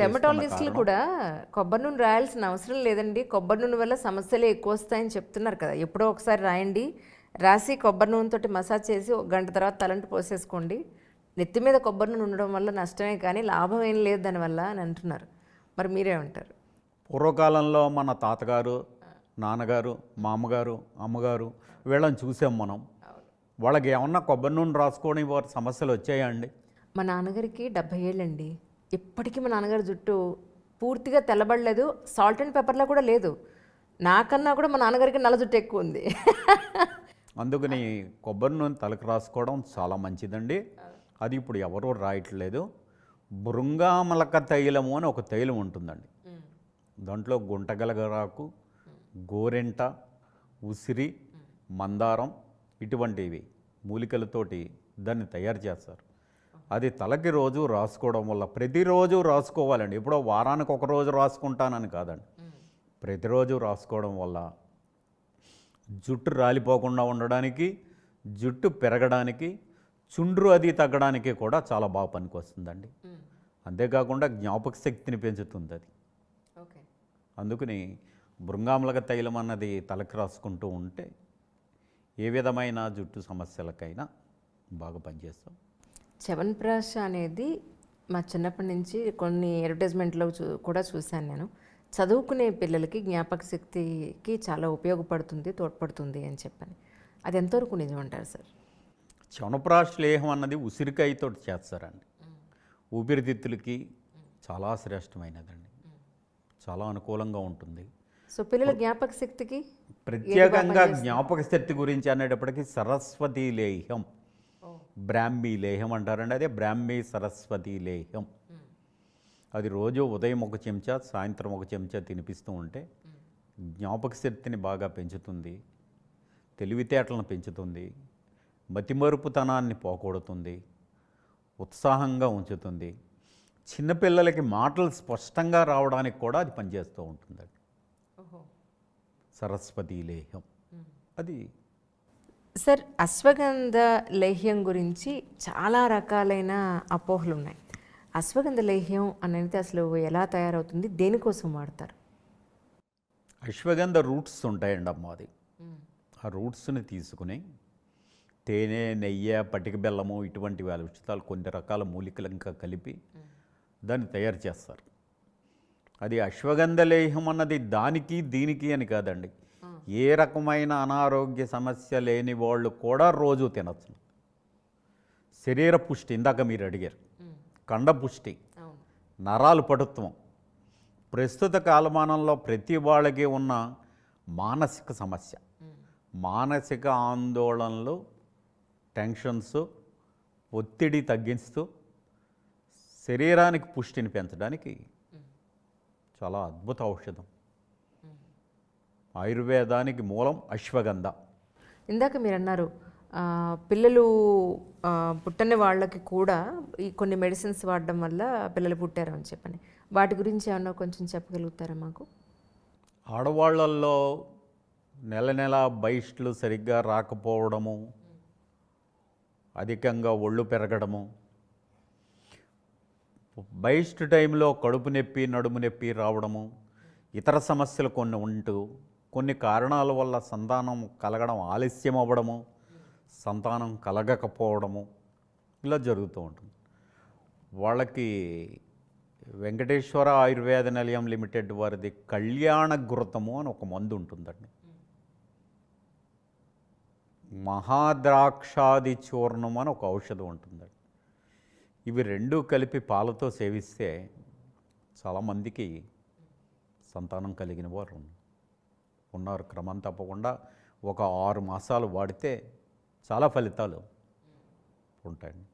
డెమటాలజిస్టులు కూడా కొబ్బరి నూనె రాయాల్సిన అవసరం లేదండి. కొబ్బరి నూనె వల్ల సమస్యలు ఎక్కువ వస్తాయని చెప్తున్నారు కదా. ఎప్పుడో ఒకసారి రాయండి. రాసి కొబ్బరి నూనెతోటి మసాజ్ చేసి ఒక గంట తర్వాత తలంటి పోసేసుకోండి. నెత్తి మీద కొబ్బరి నూనె ఉండడం వల్ల నష్టమే కానీ లాభం ఏం లేదు దానివల్ల అని అంటున్నారు. మరి మీరేమంటారు? పూర్వకాలంలో మన తాతగారు నాన్నగారు మామగారు అమ్మగారు వీళ్ళని చూసాం మనం. వాళ్ళకి ఏమన్నా కొబ్బరి నూనె రాసుకోవడం వారి సమస్యలు వచ్చాయా అండి? మా నాన్నగారికి డెబ్బై ఏళ్ళండి. ఇప్పటికీ మా నాన్నగారి జుట్టు పూర్తిగా తెల్లబడలేదు. సాల్ట్ అండ్ పెప్పర్లా కూడా లేదు. నాకన్నా కూడా మా నాన్నగారికి నల్ల జుట్టు ఎక్కువ ఉంది. అందుకని కొబ్బరి నూనె తలకు రాసుకోవడం చాలా మంచిదండి. అది ఇప్పుడు ఎవరూ రాయట్లేదు. బృంగామలక తైలము అని ఒక తైలం ఉంటుందండి. దాంట్లో గుంటగలగరాకు గోరెంట ఉసిరి మందారం ఇటువంటివి మూలికలతోటి దాన్ని తయారు చేస్తారు. అది తలకి రోజు రాసుకోవడం వల్ల ప్రతిరోజు రాసుకోవాలండి. ఎప్పుడో వారానికి ఒక రోజు రాసుకుంటానని కాదండి. ప్రతిరోజు రాసుకోవడం వల్ల జుట్టు రాలిపోకుండా ఉండడానికి జుట్టు పెరగడానికి చుండ్రు అది తగ్గడానికి కూడా చాలా బాగా పనికొస్తుందండి. అంతేకాకుండా జ్ఞాపక శక్తిని పెంచుతుంది అది. ఓకే. అందుకని బృంగాములక తైలం అన్నది తలకి రాసుకుంటూ ఉంటే ఏ విధమైన జుట్టు సమస్యలకైనా బాగా పనిచేస్తాం. చవన్ప్రాష్ అనేది మా చిన్నప్పటి నుంచి కొన్ని అడ్వర్టైజ్మెంట్లో చూ కూడా చూశాను నేను. చదువుకునే పిల్లలకి జ్ఞాపక శక్తికి చాలా ఉపయోగపడుతుంది తోడ్పడుతుంది అని చెప్పని. అది ఎంతవరకు నిజం అంటారు సార్? చవనప్రాష్ లేహం అన్నది ఉసిరికాయతో చేస్తారండి. ఊపిరితిత్తులకి చాలా శ్రేష్టమైనదండి. చాలా అనుకూలంగా ఉంటుంది. సో పిల్లల జ్ఞాపక శక్తికి ప్రత్యేకంగా జ్ఞాపక శక్తి గురించి అనేటప్పటికీ సరస్వతి లేహం. బ్రాహ్మీ లేహం అంటారండి. అదే బ్రాహ్మీ సరస్వతి లేహం. అది రోజు ఉదయం ఒక చెంచా సాయంత్రం ఒక చెంచా తినిపిస్తూ ఉంటే జ్ఞాపక శక్తిని బాగా పెంచుతుంది. తెలివితేటలను పెంచుతుంది. మతిమరుపుతనాన్ని పోకూడుతుంది ఉత్సాహంగా ఉంచుతుంది. చిన్నపిల్లలకి మాటలు స్పష్టంగా రావడానికి కూడా అది పనిచేస్తూ ఉంటుందండి. సరస్వతి లేహం. అది సార్ అశ్వగంధ లేహ్యం గురించి చాలా రకాలైన అపోహలు ఉన్నాయి అశ్వగంధ లేహ్యం అనేది అసలు ఎలా తయారవుతుంది? దేనికోసం వాడతారు? అశ్వగంధ రూట్స్ ఉంటాయండి అమ్మ అది. ఆ రూట్స్ని తీసుకుని తేనె నెయ్యి పటిక బెల్లము ఇటువంటి వాళ్ళ ఉచితాలు కొన్ని రకాల మూలికలు ఇంకా కలిపి దాన్ని తయారు చేస్తారు. అది అశ్వగంధ లేహ్యం అన్నది దానికి దీనికి అని కాదండి. ఏ రకమైన అనారోగ్య సమస్య లేని వాళ్ళు కూడా రోజు తినచ్చు. శరీర పుష్టి ఇందాక మీరు అడిగారు. కండ పుష్టి. నరాలు పటుత్వం. ప్రస్తుత కాలమానంలో ప్రతి వాళ్ళకి ఉన్న మానసిక సమస్య. మానసిక ఆందోళనలు టెన్షన్స్ ఒత్తిడి తగ్గిస్తూ శరీరానికి పుష్టిని పెంచడానికి చాలా అద్భుత ఔషధం. ఆయుర్వేదానికి మూలం అశ్వగంధ. ఇందాక మీరు అన్నారు పిల్లలు పుట్టని వాళ్ళకి కూడా ఈ కొన్ని మెడిసిన్స్ వాడడం వల్ల పిల్లలు పుట్టారు అని చెప్పని. వాటి గురించి ఏమన్నా కొంచెం చెప్పగలుగుతారా మాకు? ఆడవాళ్ళల్లో నెల నెల బహిష్లు సరిగ్గా రాకపోవడము అధికంగా ఒళ్ళు పెరగడము బహిష్టు టైంలో కడుపు నొప్పి నడుము నొప్పి రావడము ఇతర సమస్యలు కొన్ని ఉంటూ కొన్ని కారణాల వల్ల సంతానం కలగడం ఆలస్యం అవ్వడము సంతానం కలగకపోవడము ఇలా జరుగుతూ ఉంటుంది. వాళ్ళకి వెంకటేశ్వర ఆయుర్వేద నిలయం లిమిటెడ్ వారిది కళ్యాణ ఘృతము అని ఒక మందు ఉంటుందండి. మహాద్రాక్షాది చూర్ణం అని ఒక ఔషధం ఉంటుందండి. ఇవి రెండు కలిపి పాలతో సేవిస్తే చాలామందికి సంతానం కలిగిన వారు ఉన్నారు. ఉన్నారు. క్రమం తప్పకుండా ఒక ఆరు మాసాలు వాడితే చాలా ఫలితాలు ఉంటాయండి.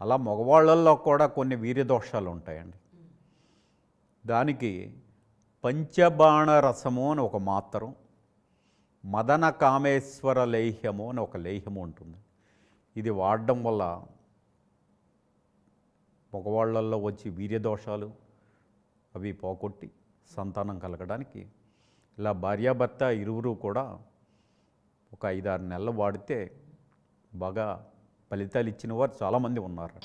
అలా మగవాళ్ళల్లో కూడా కొన్ని వీర్యదోషాలు ఉంటాయండి. దానికి పంచబాణ రసము అని ఒక మాత్రం మదన కామేశ్వర లేహ్యము అని ఒక లేహ్యము ఉంటుంది. ఇది వాడడం వల్ల మగవాళ్ళల్లో వచ్చి వీర్యదోషాలు అవి పోగొట్టి సంతానం కలగడానికి ఇలా భార్యాభర్త ఇరువురు కూడా ఒక ఐదారు నెలలు వాడితే బాగా ఫలితాలు ఇచ్చిన వారు చాలామంది ఉన్నారు